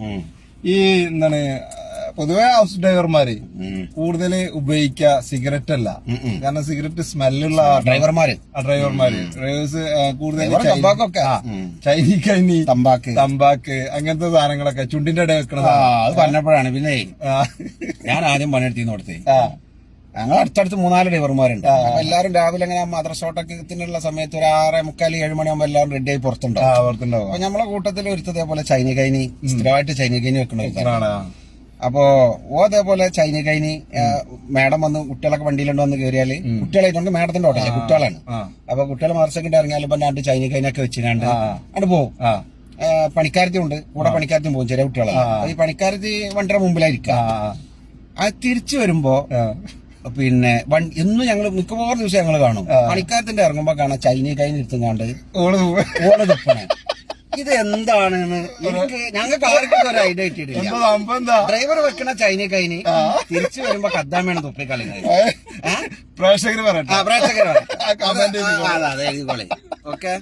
ഉം. ഈ എന്താണ് പൊതുവെ ഹൗസ് ഡ്രൈവർമാര്. കൂടുതൽ ഉപയോഗിക്കുക സിഗരറ്റ് അല്ല. കാരണം സിഗരറ്റ് സ്മെല്ലുള്ള ഡ്രൈവർമാര് ഡ്രൈവർമാര് ഡ്രൈവേഴ്സ് കൂടുതൽ ചൈന- തമ്പാക്കൊക്കെ. കൈനി തമ്പാക്ക് തമ്പാക്ക് അങ്ങനത്തെ സാധനങ്ങളൊക്കെ ചുണ്ടിന്റെ ഇടയിൽ വെക്കണത് അത് പറഞ്ഞപ്പോഴാണ് പിന്നെ ഞാൻ ആദ്യം പണിയെടുത്തിന്ന് കൊടുത്തേ. ഞങ്ങൾ അടുത്തടുത്ത് മൂന്നാൽ ഡ്രൈവർമാരുണ്ട്. അപ്പൊ എല്ലാവരും രാവിലെ അങ്ങനെ മദ്രസോട്ടത്തിനുള്ള സമയത്ത് ഒരു ആറ് മുക്കാൽ ഏഴ് മണിയാകുമ്പോൾ എല്ലാവരും റെഡി ആയി പുറത്തുണ്ടാവും. അപ്പൊ നമ്മളെ കൂട്ടത്തിൽ ഒരുത്തതേ പോലെ ചൈന കൈനി സ്ഥിരമായിട്ട് ചൈന കൈനി വെക്കണ. അപ്പോ ഓ അതേപോലെ ചൈന കൈനി മാഡം വന്ന് കുട്ടികളൊക്കെ വണ്ടിയിലുണ്ട് വന്ന് കയറിയാൽ കുട്ടികളായിട്ടുണ്ട് മാഡത്തിന്റെ ഓട്ടല്ലേ കുട്ടികളാണ്. അപ്പൊ കുട്ടികൾ മദ്രസക്കിട്ട് ഇറങ്ങിയാലും ഇപ്പൊ രണ്ട് ചൈന കൈനൊക്കെ വെച്ചിട്ടുണ്ട് അങ്ങോട്ട് അവിടെ പോകും പണിക്കാരത്തി ഉണ്ട് കൂടെ പണിക്കാരത്തി പോകും ചെറിയ കുട്ടികളാണ്. ഈ പണിക്കാരത്തി വണ്ടിയുടെ മുമ്പിലായിരിക്കാം. ആ അത് തിരിച്ചു വരുമ്പോ. പിന്നെ വണ്ടി എന്നും ഞങ്ങൾ മിക്കവാറും ദിവസം ഞങ്ങൾ കാണും. പണിക്കാരത്തിന്റെ ഇറങ്ങുമ്പോ കാണാം ചൈന കൈ നിർത്തും കാണ്ട് ഓൾ തുപ്പണേ. ഇത് എന്താണ് എനിക്ക് ഞങ്ങൾക്ക് ആർക്കും ഒരു ഐഡിയ കിട്ടിയിട്ടില്ല. ഡ്രൈവർ വെക്കണ ചൈന കൈനി തിരിച്ചു വരുമ്പോ പ്രേക്ഷകര് പറയട്ടെ. ആ പ്രേക്ഷകർ അതെ അതെ എഴുതിക്കോളെ ഓക്കെ?